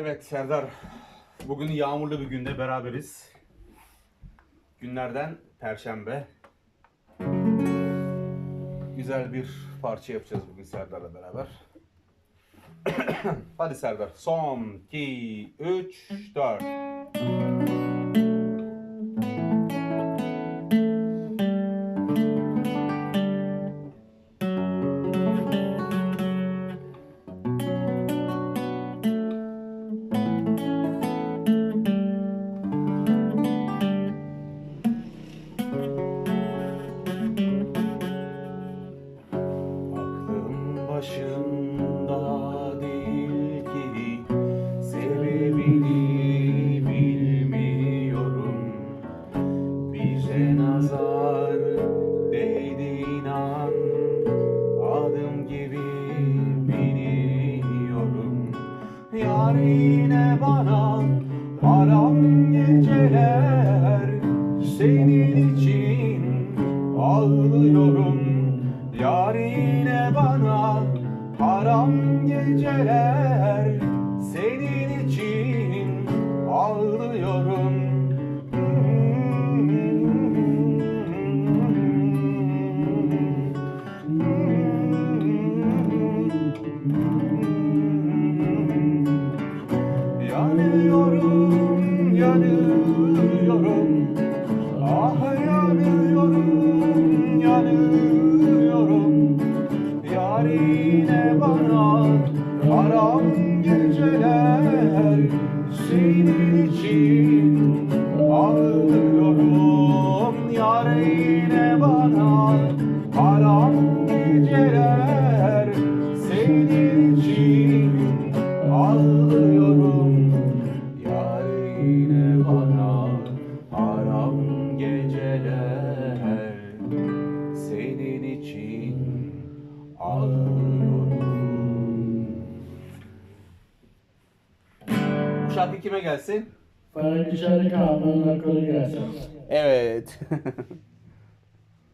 Evet Serdar, bugün yağmurlu bir günde beraberiz. Günlerden Perşembe. Güzel bir parça yapacağız bugün Serdar'la beraber. Hadi Serdar, son 2, 3, 4. nazar değdi inan adım gibi biliyorum Yar yine bana haram geceler senin için ağlıyorum. Yar yine bana haram geceler Yanıyorum, yanıyorum. Ah yanıyorum, yanıyorum. Yar yine bana haram geceler. Senin için ağlıyorum. Yar yine bana haram geceler ağlıyorum Yar yine bana haram geceler Senin için ağlıyorum Bu şarkı kime gelsin? Bana dışarı kalmanın akıllı gelsin. Evet.